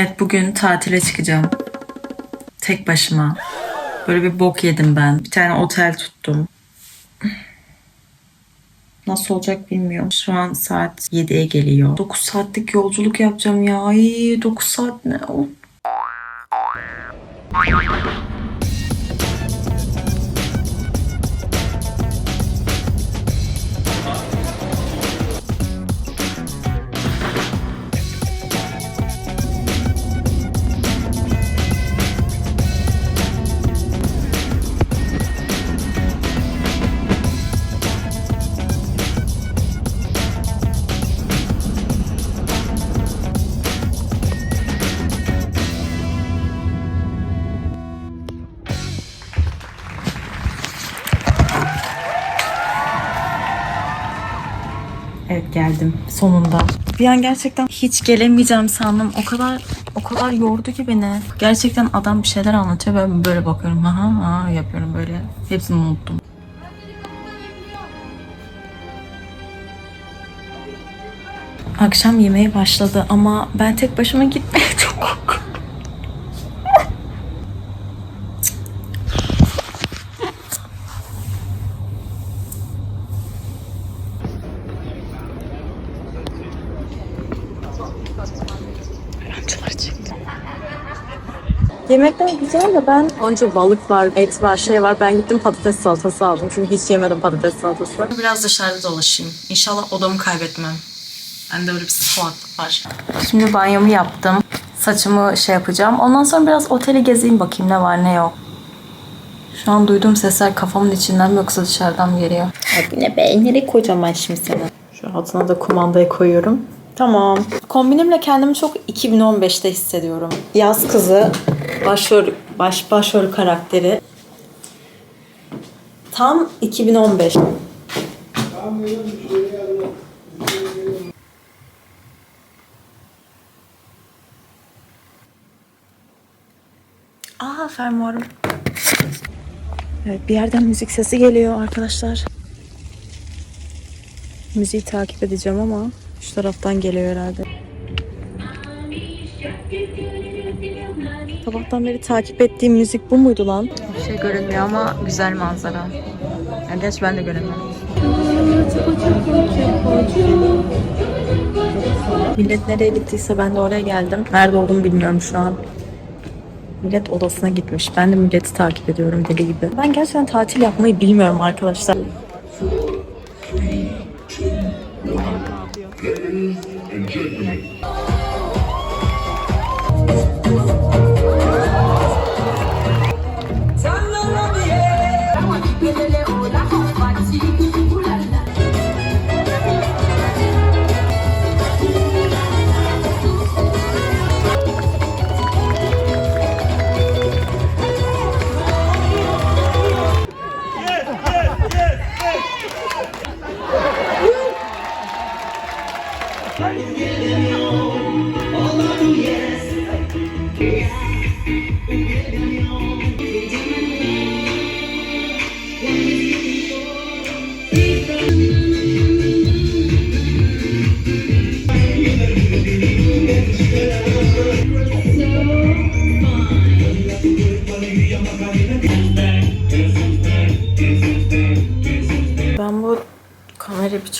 Evet bugün tatile çıkacağım. Tek başıma. Böyle bir bok yedim ben. Bir tane otel tuttum. Nasıl olacak bilmiyorum. Şu an saat 7'ye geliyor. 9 saatlik yolculuk yapacağım ya. Ay 9 saat ne? Of. Geldim sonunda. Bir an gerçekten hiç gelemeyeceğim sandım. O kadar o kadar yordu ki beni. Gerçekten adam bir şeyler anlatıyor ben böyle bakıyorum. Ha ha yapıyorum böyle. Hepsini unuttum. Akşam yemeği başladı ama ben tek başıma gitmeye Yemekler güzel de ben Onca balık var, et var, şey var. Ben gittim patates salatası aldım. Çünkü hiç yemedim patates salatası. Biraz dışarıda dolaşayım. İnşallah odamı kaybetmem. Bende öyle bir salaklık var. Şimdi banyomu yaptım. Saçımı şey yapacağım. Ondan sonra biraz oteli gezeyim bakayım ne var ne yok. Şu an duyduğum sesler kafamın içinden mi yoksa dışarıdan mı geliyor? Ne be, nereye koyacağım ben şimdi seni? Şu altına da kumandayı koyuyorum. Tamam. Kombinimle kendimi çok 2015'te hissediyorum. Yaz kızı, başrol, baş, başrol karakteri. Tam 2015. Aa fermuarım. Evet bir yerden müzik sesi geliyor arkadaşlar. Müziği takip edeceğim ama şu taraftan geliyor herhalde. Sabahtan beri takip ettiğim müzik bu muydu lan? Bir şey görünmüyor ama güzel manzara. Yani gerçi ben de göremiyorum. Millet nereye gittiyse ben de oraya geldim. Nerede olduğumu bilmiyorum şu an. Millet odasına gitmiş. Ben de milleti takip ediyorum deli gibi. Ben gerçekten tatil yapmayı bilmiyorum arkadaşlar.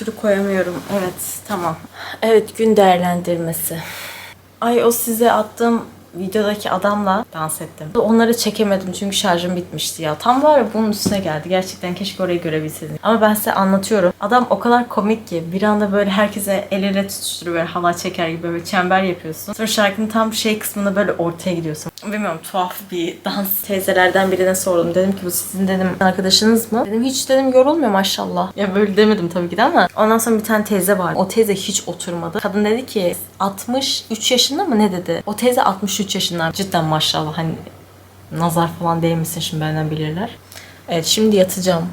Türlü koyamıyorum. Evet, tamam. Evet, gün değerlendirmesi. Ay o size attığım videodaki adamla dans ettim. Onları çekemedim çünkü şarjım bitmişti ya. Tam var ya bunun üstüne geldi. Gerçekten keşke orayı görebilseydim. Ama ben size anlatıyorum. Adam o kadar komik ki bir anda böyle herkese el ele tutuşturuyor böyle halay çeker gibi böyle çember yapıyorsun. Sonra şarkının tam şey kısmında böyle ortaya gidiyorsun. Bilmiyorum tuhaf bir dans. Teyzelerden birine sordum. Dedim ki bu sizin dedim arkadaşınız mı? Dedim hiç dedim yorulmuyor maşallah. Ya böyle demedim tabii ki de ama ondan sonra bir tane teyze vardı. O teyze hiç oturmadı. Kadın dedi ki 63 yaşında mı ne dedi? O teyze 63 yaşında. Cidden maşallah hani nazar falan değmesin şimdi benden bilirler. Evet şimdi yatacağım.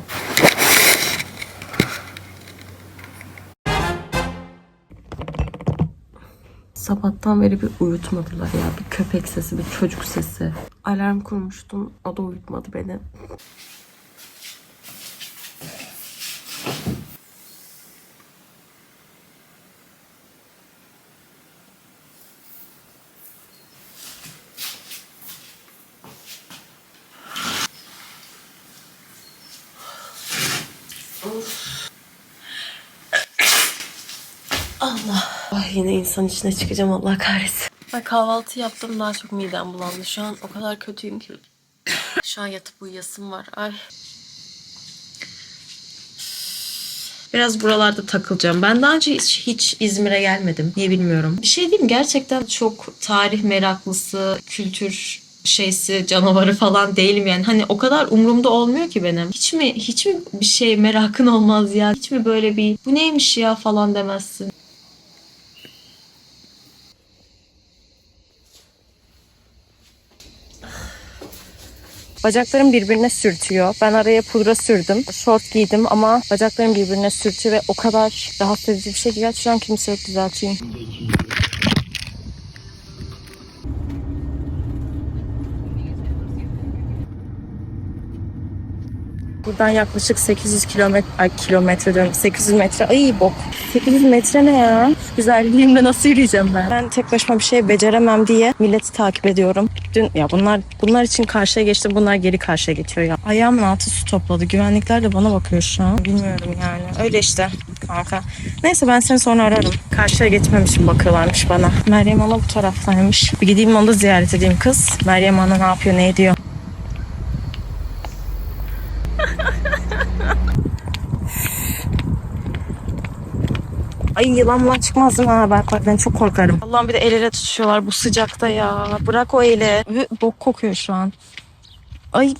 Sabahtan beri bir uyutmadılar ya. Bir köpek sesi, bir çocuk sesi. Alarm kurmuştum. O da uyutmadı beni. Allah. Ay yine insan içine çıkacağım Allah kahretsin. Ben kahvaltı yaptım daha çok midem bulandı. Şu an o kadar kötüyüm ki. Şu an yatıp uyuyasım var. Ay. Biraz buralarda takılacağım. Ben daha önce hiç, hiç İzmir'e gelmedim. Niye bilmiyorum. Bir şey diyeyim gerçekten çok tarih meraklısı, kültür şeysi, canavarı falan değilim yani. Hani o kadar umurumda olmuyor ki benim. Hiç mi hiç mi bir şey merakın olmaz ya? Hiç mi böyle bir bu neymiş ya falan demezsin? Bacaklarım birbirine sürtüyor. Ben araya pudra sürdüm. Şort giydim ama bacaklarım birbirine sürtüyor ve o kadar rahatsız edici bir şey ki gerçekten kimse yok düzelteyim. Buradan yaklaşık 800 kilometre, ay kilometre diyorum, 800 metre, ay bok. 800 metre ne ya? Güzelliğimle nasıl yürüyeceğim ben? Ben tek başıma bir şey beceremem diye milleti takip ediyorum. Dün ya bunlar bunlar için karşıya geçtim, bunlar geri karşıya geçiyor ya. Ayağımın altı su topladı. Güvenlikler de bana bakıyor şu an. Bilmiyorum yani. Öyle işte kanka. Neyse ben seni sonra ararım. Karşıya geçmem için bakıyorlarmış bana. Meryem Ana bu taraftaymış. Bir gideyim onu da ziyaret edeyim kız. Meryem Ana ne yapıyor, ne ediyor? Ay yılanla çıkmazdım ha bak bak ben çok korkarım. Allah'ım bir de el ele tutuşuyorlar bu sıcakta ya. Bırak o eli. Bok kokuyor şu an. Ay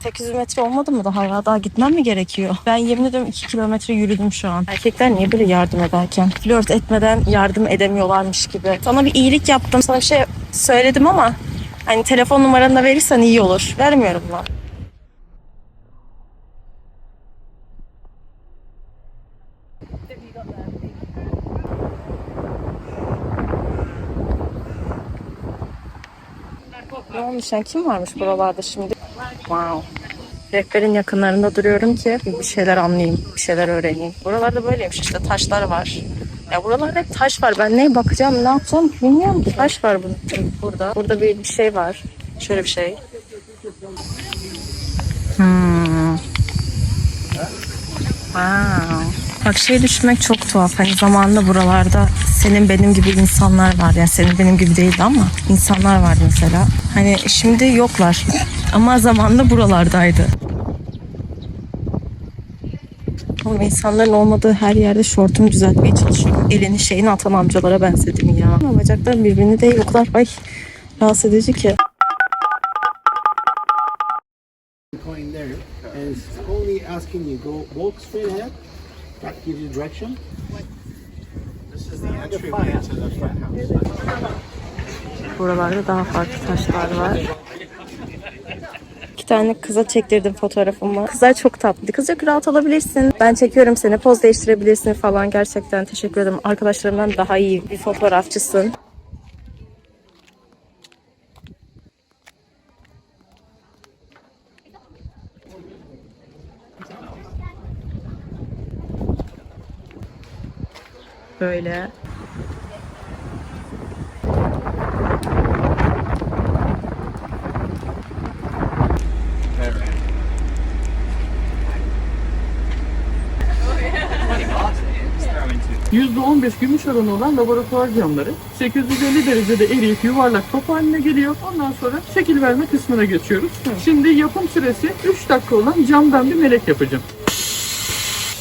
800 metre olmadı mı daha ya? Daha gitmem mi gerekiyor? Ben yemin ediyorum 2 kilometre yürüdüm şu an. Erkekler niye böyle yardım ederken? Flört etmeden yardım edemiyorlarmış gibi. Sana bir iyilik yaptım. Sana bir şey söyledim ama hani telefon numaranı da verirsen iyi olur. Vermiyorum lan. Ne olmuş yani kim varmış buralarda şimdi? Wow. Rehberin yakınlarında duruyorum ki bir şeyler anlayayım, bir şeyler öğreneyim. Buralarda böyleymiş işte taşlar var. Ya buralarda hep taş var. Ben neye bakacağım, ne yapacağım bilmiyorum. Taş var burada. Burada bir, bir şey var. Şöyle bir şey. Hmm. Wow. Bak şey düşünmek çok tuhaf. Hani zamanında buralarda senin benim gibi insanlar var. Yani senin benim gibi değildi ama insanlar vardı mesela. Hani şimdi yoklar. Ama zamanında buralardaydı. Oğlum insanların olmadığı her yerde şortumu düzeltmeye çalışıyorum. Elini şeyini atan amcalara benzedim ya. Ama birbirini değil o kadar ay rahatsız edici ki. coin there, it's only asking you go walk straight ahead. That gives you direction. This is the entryway to the front house. Buralarda daha farklı taşlar var. İki tane kıza çektirdim fotoğrafımı. Kızlar çok tatlı. Kız çok rahat olabilirsin. Ben çekiyorum seni. Poz değiştirebilirsin falan. Gerçekten teşekkür ederim. Arkadaşlarımdan daha iyi bir fotoğrafçısın. Böyle. %15 gümüş oranı olan laboratuvar camları 850 derecede eriyip yuvarlak top haline geliyor. Ondan sonra şekil verme kısmına geçiyoruz. Şimdi yapım süresi 3 dakika olan camdan bir melek yapacağım.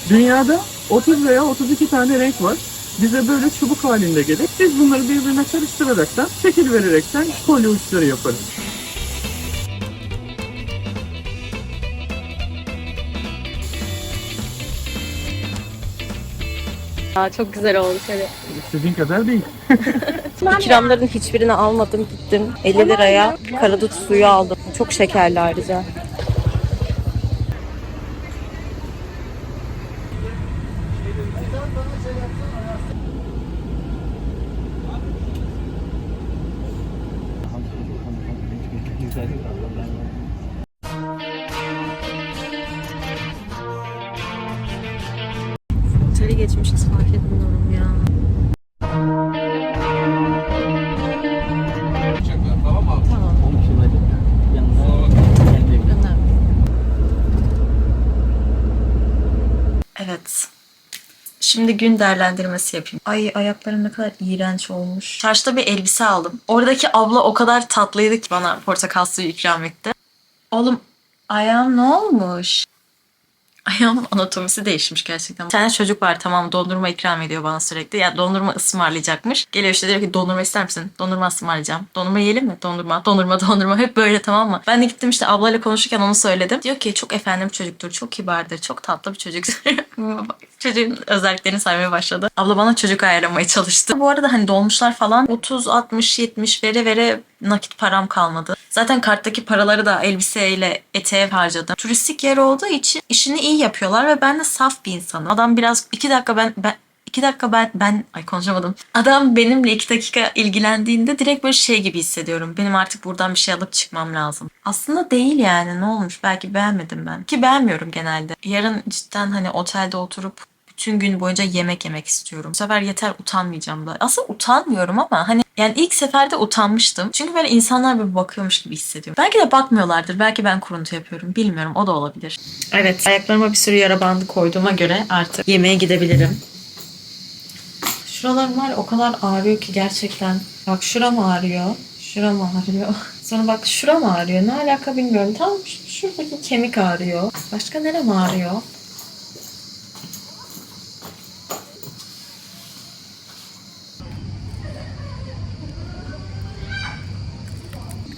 Dünyada 30 veya 32 tane renk var. Bize böyle çubuk halinde gelir. Biz bunları birbirine karıştıraraktan, şekil vererekten kolye uçları yaparız. Aa, çok güzel oldu şöyle. İstediğin kadar değil. İkramların hiçbirini almadım gittim. 50 liraya karadut suyu aldım. Çok şekerli ayrıca. geçmişiz fark etmiyorum ya. Evet. Şimdi gün değerlendirmesi yapayım. Ay ayaklarım ne kadar iğrenç olmuş. Çarşıda bir elbise aldım. Oradaki abla o kadar tatlıydı ki bana portakal suyu ikram etti. Oğlum ayağım ne olmuş? Ayağımın anatomisi değişmiş gerçekten. Bir tane çocuk var tamam dondurma ikram ediyor bana sürekli. Ya dondurma ısmarlayacakmış. Geliyor işte diyor ki dondurma ister misin? Dondurma ısmarlayacağım. Dondurma yiyelim mi? Dondurma, dondurma, dondurma. Hep böyle tamam mı? Ben de gittim işte ablayla konuşurken onu söyledim. Diyor ki çok efendim çocuktur, çok kibardır, çok tatlı bir çocuktur. Çocuğun özelliklerini saymaya başladı. Abla bana çocuk ayarlamaya çalıştı. Bu arada hani dolmuşlar falan 30, 60, 70 vere vere nakit param kalmadı. Zaten karttaki paraları da elbiseyle eteğe harcadım. Turistik yer olduğu için işini iyi yapıyorlar ve ben de saf bir insanım. Adam biraz iki dakika ben, ben iki dakika ben ben ay konuşamadım. Adam benimle iki dakika ilgilendiğinde direkt böyle şey gibi hissediyorum. Benim artık buradan bir şey alıp çıkmam lazım. Aslında değil yani ne olmuş belki beğenmedim ben. Ki beğenmiyorum genelde. Yarın cidden hani otelde oturup bütün gün boyunca yemek yemek istiyorum. Bu sefer yeter utanmayacağım da. Aslında utanmıyorum ama hani yani ilk seferde utanmıştım. Çünkü böyle insanlar bir bakıyormuş gibi hissediyorum. Belki de bakmıyorlardır. Belki ben kuruntu yapıyorum. Bilmiyorum. O da olabilir. Evet. Ayaklarıma bir sürü yara bandı koyduğuma göre artık yemeğe gidebilirim. Şuralarım var o kadar ağrıyor ki gerçekten. Bak şuram ağrıyor. Şuram ağrıyor. Sonra bak şuram ağrıyor. Ne alaka bilmiyorum. Tam şuradaki kemik ağrıyor. Başka nerem ağrıyor?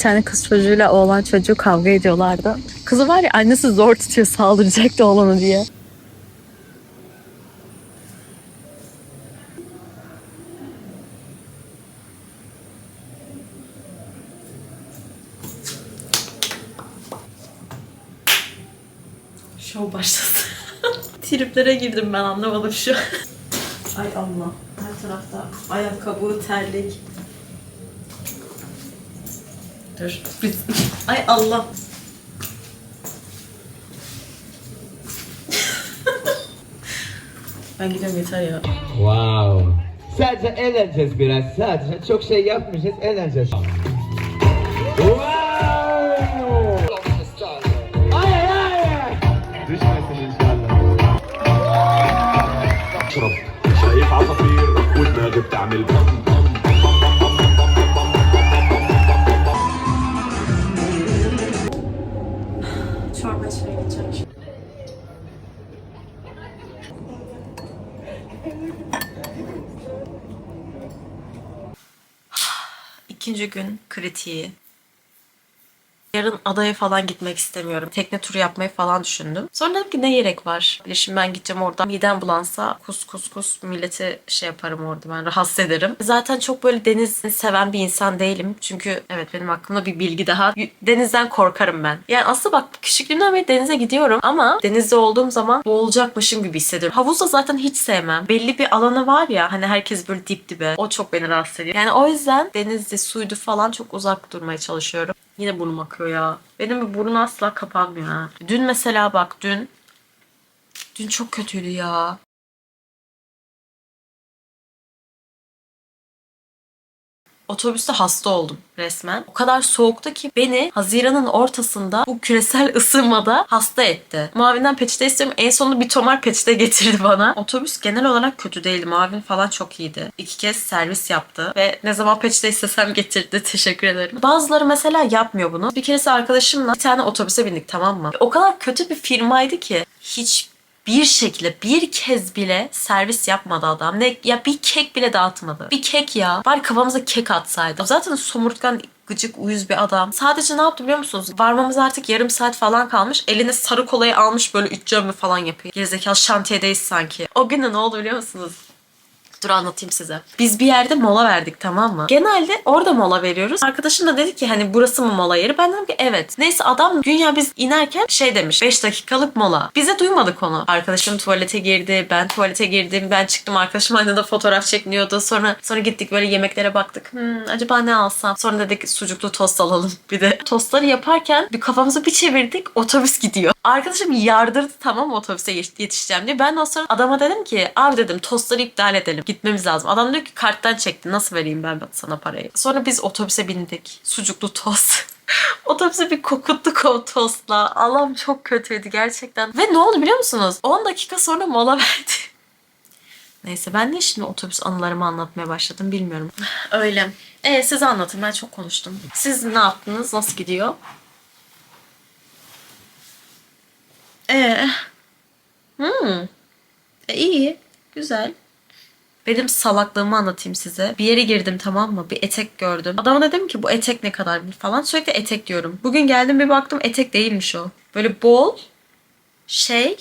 Tane kız çocuğuyla oğlan çocuğu kavga ediyorlardı. Kızı var ya annesi zor tutuyor saldıracaktı oğlanı diye. Şov başlasın. Triplere girdim ben anlamadım şu an. Ay Allah. Her tarafta ayakkabı, terlik. Dur. Biz... Ay Allah. ben gidiyorum yeter ya. Wow. Sadece eğleneceğiz biraz. Sadece çok şey yapmayacağız. Eğleneceğiz. Wow. Ay ay ay. Düşmesin inşallah. اشرب شايف عصافير ودماغي بتعمل بم İkinci gün kritiği. Yarın adaya falan gitmek istemiyorum. Tekne turu yapmayı falan düşündüm. Sonra dedim ki ne gerek var? Bir Şimdi ben gideceğim oradan. Midem bulansa kus kus kus milleti şey yaparım orada ben rahatsız ederim. Zaten çok böyle deniz seven bir insan değilim. Çünkü evet benim aklımda bir bilgi daha. Denizden korkarım ben. Yani aslında bak küçüklüğümden beri denize gidiyorum ama denizde olduğum zaman boğulacakmışım gibi hissediyorum. Havuzda zaten hiç sevmem. Belli bir alanı var ya hani herkes böyle dip dibe. O çok beni rahatsız ediyor. Yani o yüzden denizde suydu falan çok uzak durmaya çalışıyorum. Yine burnum akıyor ya. Benim bir burun asla kapanmıyor ha. Dün mesela bak dün. Dün çok kötüydü ya. Otobüste hasta oldum resmen. O kadar soğuktu ki beni Haziran'ın ortasında bu küresel ısınmada hasta etti. Mavinden peçete istiyorum. En sonunda bir tomar peçete getirdi bana. Otobüs genel olarak kötü değildi. Mavin falan çok iyiydi. İki kez servis yaptı ve ne zaman peçete istesem getirdi. Teşekkür ederim. Bazıları mesela yapmıyor bunu. Bir keresi arkadaşımla bir tane otobüse bindik tamam mı? O kadar kötü bir firmaydı ki hiç bir şekilde bir kez bile servis yapmadı adam. Ne ya bir kek bile dağıtmadı. Bir kek ya. Bari kafamıza kek atsaydı. Zaten somurtkan gıcık uyuz bir adam. Sadece ne yaptı biliyor musunuz? Varmamız artık yarım saat falan kalmış. Eline sarı kolayı almış böyle üç camı falan yapıyor. Gerizekalı şantiyedeyiz sanki. O gün de ne oldu biliyor musunuz? Dur anlatayım size. Biz bir yerde mola verdik tamam mı? Genelde orada mola veriyoruz. Arkadaşım da dedi ki hani burası mı mola yeri? Ben dedim ki evet. Neyse adam güya biz inerken şey demiş 5 dakikalık mola. Bize duymadık onu. Arkadaşım tuvalete girdi. Ben tuvalete girdim. Ben çıktım. Arkadaşım aynada fotoğraf çekiniyordu. Sonra sonra gittik böyle yemeklere baktık. Hmm, acaba ne alsam? Sonra dedik sucuklu tost alalım bir de. Tostları yaparken bir kafamızı bir çevirdik. Otobüs gidiyor. Arkadaşım yardırdı tamam otobüse yet- yetişeceğim diye. Ben o sırada adama dedim ki abi dedim tostları iptal edelim. Gitmemiz lazım. Adam diyor ki karttan çekti. Nasıl vereyim ben sana parayı? Sonra biz otobüse bindik. Sucuklu tost. Otobüse bir kokuttuk o tostla. Allah'ım çok kötüydü gerçekten. Ve ne oldu biliyor musunuz? 10 dakika sonra mola verdi. Neyse ben niye şimdi otobüs anılarımı anlatmaya başladım bilmiyorum. Öyle. E siz anlatın ben çok konuştum. Siz ne yaptınız? Nasıl gidiyor? E. Hmm. E, iyi. Güzel. Benim salaklığımı anlatayım size. Bir yere girdim tamam mı? Bir etek gördüm. Adama dedim ki bu etek ne kadar falan. Sürekli etek diyorum. Bugün geldim bir baktım etek değilmiş o. Böyle bol şey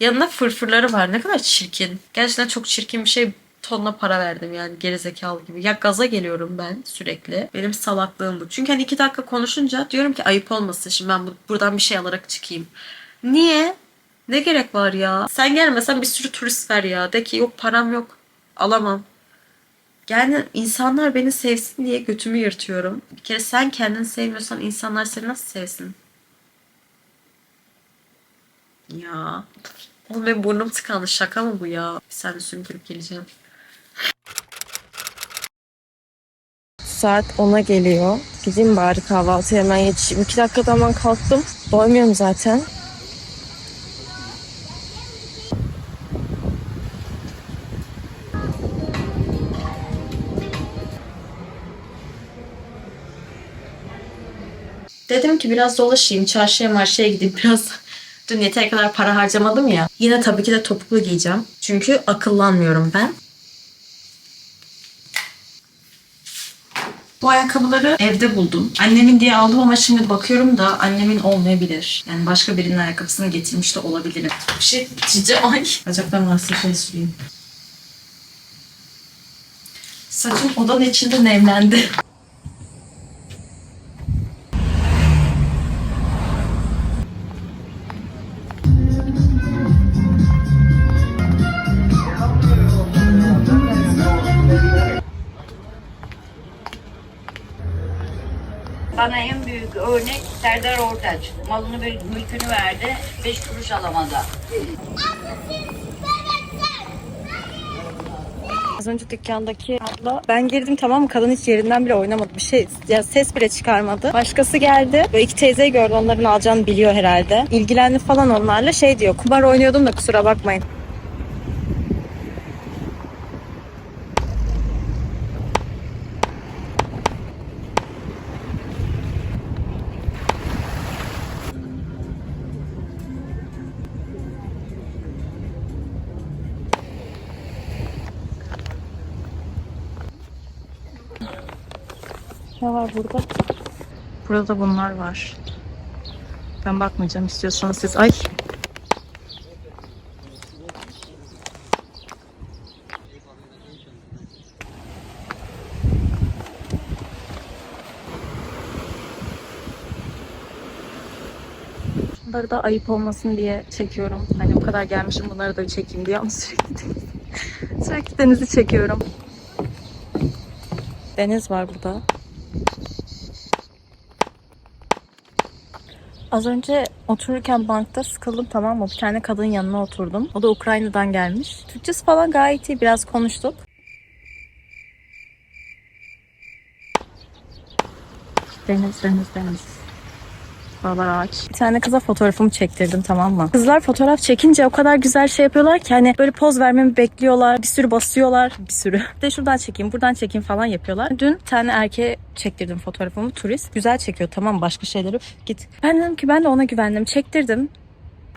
yanında fırfırları var. Ne kadar çirkin. Gerçekten çok çirkin bir şey tonla para verdim yani gerizekalı gibi. Ya gaza geliyorum ben sürekli. Benim salaklığım bu. Çünkü hani iki dakika konuşunca diyorum ki ayıp olmasın şimdi ben bu- buradan bir şey alarak çıkayım. Niye? Ne gerek var ya? Sen gelmesen bir sürü turist ver ya. De ki yok param yok. Alamam. Yani insanlar beni sevsin diye götümü yırtıyorum. Bir kere sen kendini sevmiyorsan insanlar seni nasıl sevsin? Ya. Oğlum benim burnum tıkandı. Şaka mı bu ya? Bir saniye sümkürüp geleceğim. Saat 10'a geliyor. Gideyim bari kahvaltıya hemen yetişeyim. 2 dakikada hemen kalktım. Doymuyorum zaten. Dedim ki biraz dolaşayım, çarşıya marşıya gideyim biraz. Dün yeteri kadar para harcamadım ya. Yine tabii ki de topuklu giyeceğim. Çünkü akıllanmıyorum ben. Bu ayakkabıları evde buldum. Annemin diye aldım ama şimdi bakıyorum da annemin olmayabilir. Yani başka birinin ayakkabısını getirmiş de olabilirim. Bir şey diyeceğim. Ay. Bacaklarım arasında şey süreyim. Saçım odanın içinde nemlendi. Serdar Ortaç. Malını ve mülkünü verdi. Beş kuruş alamadı. Az önce dükkandaki abla ben girdim tamam mı kadın hiç yerinden bile oynamadı bir şey ya ses bile çıkarmadı. Başkası geldi böyle iki teyzeyi gördü onların alacağını biliyor herhalde. İlgilendi falan onlarla şey diyor kumar oynuyordum da kusura bakmayın. Burada? Burada da bunlar var. Ben bakmayacağım istiyorsanız siz. Ay. Bunları da ayıp olmasın diye çekiyorum. Hani o kadar gelmişim bunları da çekeyim diye ama sürekli sürekli denizi çekiyorum. Deniz var burada. Az önce otururken bankta sıkıldım tamam mı? Bir tane kadın yanına oturdum. O da Ukrayna'dan gelmiş. Türkçesi falan gayet iyi. Biraz konuştuk. Deniz, deniz, deniz. Buralar ağaç. Bir tane kıza fotoğrafımı çektirdim tamam mı? Kızlar fotoğraf çekince o kadar güzel şey yapıyorlar ki hani böyle poz vermemi bekliyorlar. Bir sürü basıyorlar. Bir sürü. De şuradan çekeyim, buradan çekeyim falan yapıyorlar. Dün bir tane erkeğe çektirdim fotoğrafımı. Turist. Güzel çekiyor tamam başka şeyleri. Git. Ben dedim ki ben de ona güvendim. Çektirdim.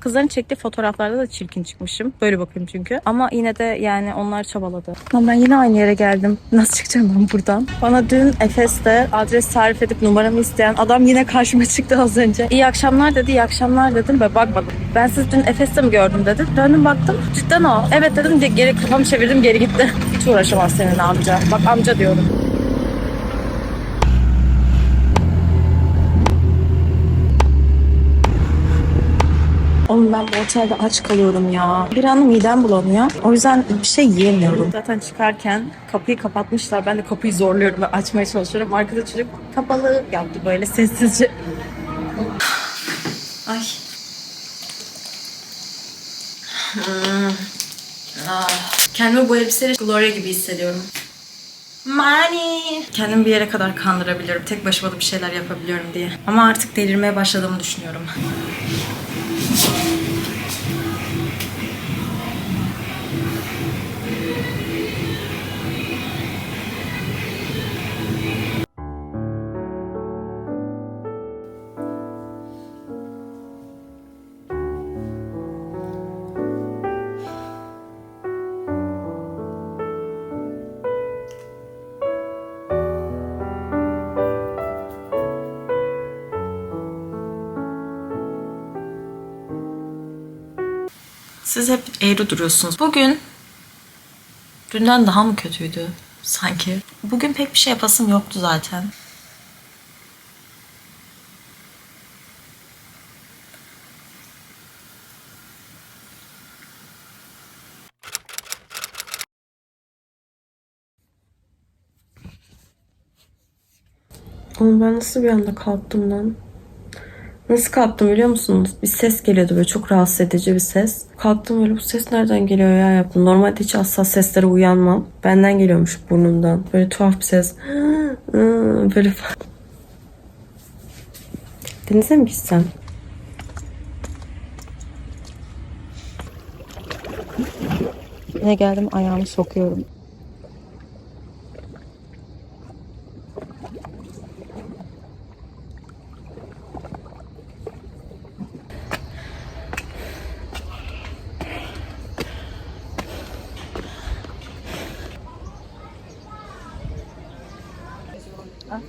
Kızların çektiği fotoğraflarda da çirkin çıkmışım. Böyle bakıyorum çünkü. Ama yine de yani onlar çabaladı. Lan ben yine aynı yere geldim. Nasıl çıkacağım ben buradan? Bana dün Efes'te adres tarif edip numaramı isteyen adam yine karşıma çıktı az önce. İyi akşamlar dedi, iyi akşamlar dedim ve bakmadım. Ben siz dün Efes'te mi gördüm dedi. Döndüm baktım cidden o. Evet dedim de geri kafamı çevirdim geri gitti. Hiç uğraşamaz seninle amca. Bak amca diyorum. Oğlum ben bu otelde aç kalıyorum ya. Bir an midem bulanıyor. O yüzden bir şey yiyemiyorum. Zaten çıkarken kapıyı kapatmışlar. Ben de kapıyı zorluyorum ve açmaya çalışıyorum. Arkada çocuk kapalı yaptı böyle sessizce. Ay. Hmm. Ah. Kendimi bu elbiseyle Gloria gibi hissediyorum. Money. Kendimi bir yere kadar kandırabiliyorum. Tek başıma da bir şeyler yapabiliyorum diye. Ama artık delirmeye başladığımı düşünüyorum. Thank you. Siz hep eğri duruyorsunuz. Bugün dünden daha mı kötüydü sanki? Bugün pek bir şey yapasım yoktu zaten. Oğlum ben nasıl bir anda kalktım lan? Nasıl kalktım biliyor musunuz? Bir ses geliyordu böyle çok rahatsız edici bir ses. Kalktım böyle bu ses nereden geliyor ya yaptım. Normalde hiç asla seslere uyanmam. Benden geliyormuş burnumdan. Böyle tuhaf bir ses. Böyle falan. Denize mi gitsem? Ne geldim ayağımı sokuyorum.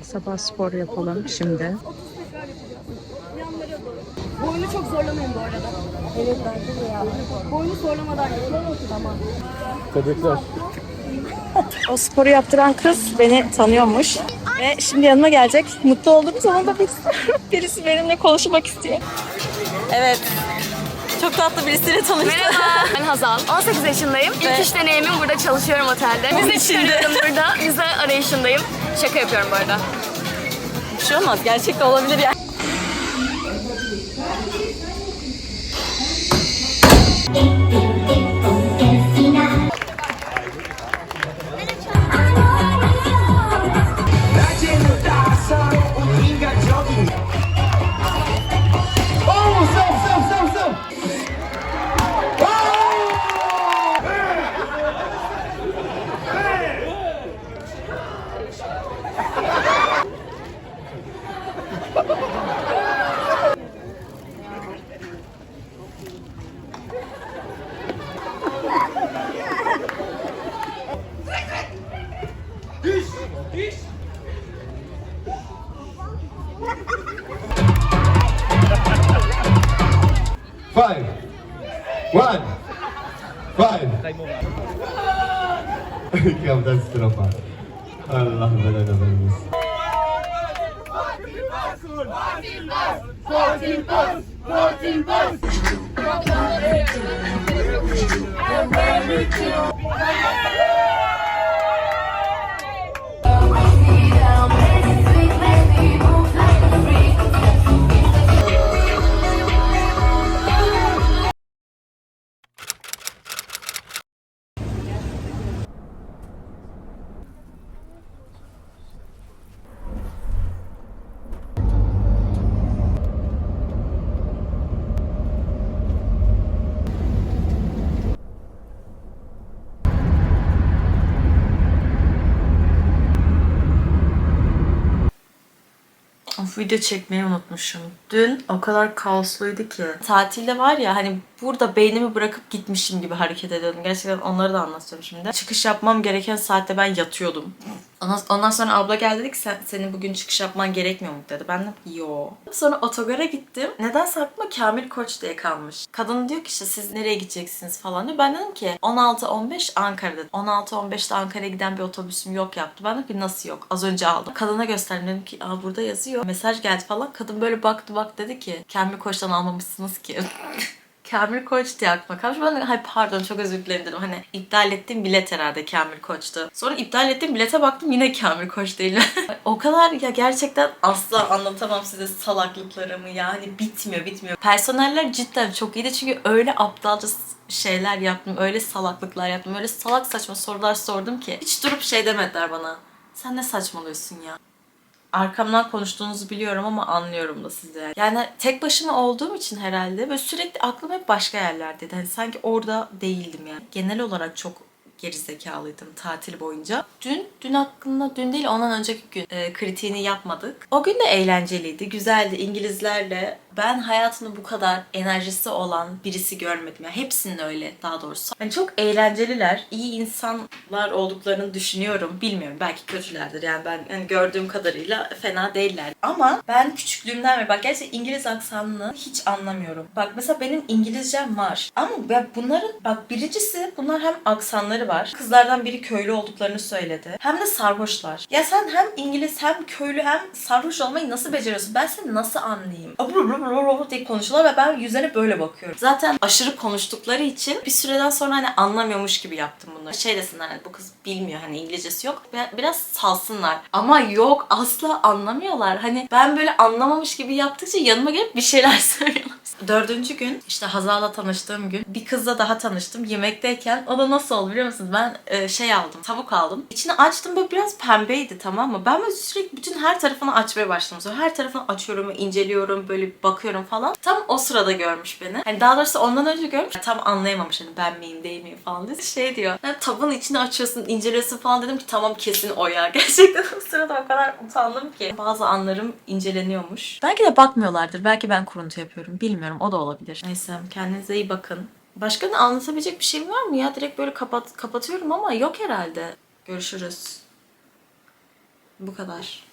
Sabah spor yapalım şimdi. Boynu çok zorlamayın bu arada. Evet bence de ya. Boynu zorlamadan yapın. Tamam. O sporu yaptıran kız beni tanıyormuş. Ve şimdi yanıma gelecek. Mutlu olduğum zaman da birisi, benimle konuşmak istiyor. Evet. Çok tatlı birisiyle tanıştım. Merhaba, ben Hazal. 18 yaşındayım. İlk iş deneyimim burada çalışıyorum otelde. Vize çıkarıyorum burada. Vize arayışındayım. Şaka yapıyorum bu arada. Bir şey olmaz. Gerçekten olabilir yani. Video çekmeyi unutmuşum. Dün o kadar kaosluydu ki. Tatilde var ya hani burada beynimi bırakıp gitmişim gibi hareket ediyordum. Gerçekten onları da anlatacağım şimdi. Çıkış yapmam gereken saatte ben yatıyordum. Ondan, sonra abla geldi dedi ki sen, senin bugün çıkış yapman gerekmiyor mu dedi. Ben de yo. Sonra otogara gittim. Nedense aklıma Kamil Koç diye kalmış. Kadın diyor ki işte siz nereye gideceksiniz falan diyor. Ben dedim ki 16-15 Ankara'da. 16-15'te Ankara'ya giden bir otobüsüm yok yaptı. Ben dedim ki nasıl yok? Az önce aldım. Kadına gösterdim dedim ki aa burada yazıyor. Mesaj geldi falan. Kadın böyle baktı bak dedi ki Kamil Koç'tan almamışsınız ki. Kamil Koç diye aklıma kalmış. Ben hay pardon çok özür dilerim. Hani iptal ettiğim bilet herhalde Kamil Koç'tu. Sonra iptal ettiğim bilete baktım yine Kamil Koç değil. o kadar ya gerçekten asla anlatamam size salaklıklarımı yani bitmiyor bitmiyor. Personeller cidden çok iyiydi çünkü öyle aptalca şeyler yaptım, öyle salaklıklar yaptım, öyle salak saçma sorular sordum ki hiç durup şey demediler bana. Sen ne saçmalıyorsun ya? Arkamdan konuştuğunuzu biliyorum ama anlıyorum da sizi. Yani tek başıma olduğum için herhalde böyle sürekli aklım hep başka yerlerdeydi. Hani sanki orada değildim yani. Genel olarak çok gerizekalıydım tatil boyunca. Dün, dün hakkında, dün değil ondan önceki gün e, kritiğini yapmadık. O gün de eğlenceliydi, güzeldi İngilizlerle. Ben hayatımda bu kadar enerjisi olan birisi görmedim. Yani hepsinin öyle daha doğrusu. Hani çok eğlenceliler, iyi insanlar olduklarını düşünüyorum. Bilmiyorum belki kötülerdir yani ben hani gördüğüm kadarıyla fena değiller. Ama ben küçüklüğümden beri bak gerçekten İngiliz aksanını hiç anlamıyorum. Bak mesela benim İngilizcem var. Ama bunların bak birincisi bunlar hem aksanları var. Kızlardan biri köylü olduklarını söyledi. Hem de sarhoşlar. Ya sen hem İngiliz hem köylü hem sarhoş olmayı nasıl beceriyorsun? Ben seni nasıl anlayayım? Diye konuşuyorlar ve ben yüzlerine böyle bakıyorum. Zaten aşırı konuştukları için bir süreden sonra hani anlamıyormuş gibi yaptım bunları. Şey desinler hani bu kız bilmiyor hani İngilizcesi yok. Bi- Biraz salsınlar. Ama yok asla anlamıyorlar. Hani ben böyle anlamamış gibi yaptıkça yanıma gelip bir şeyler söylüyorlar. Dördüncü gün işte Hazal'la tanıştığım gün bir kızla daha tanıştım yemekteyken. O da nasıl oldu biliyor musunuz? Ben e, şey aldım tavuk aldım. İçini açtım böyle biraz pembeydi tamam mı? Ben böyle sürekli bütün her tarafını açmaya başladım. Sonra her tarafını açıyorum, inceliyorum, böyle bakıyorum falan. Tam o sırada görmüş beni. Hani daha doğrusu ondan önce görmüş. Tam anlayamamış hani ben miyim değil miyim falan diye. Şey diyor. Yani tavuğun içini açıyorsun, inceliyorsun falan dedim ki tamam kesin o ya. Gerçekten o sırada o kadar utandım ki. Bazı anlarım inceleniyormuş. Belki de bakmıyorlardır. Belki ben kuruntu yapıyorum. Bilmiyorum. O da olabilir. Neyse kendinize iyi bakın. Başka ne anlatabilecek bir şeyim var mı ya? Direkt böyle kapat kapatıyorum ama yok herhalde. Görüşürüz. Bu kadar.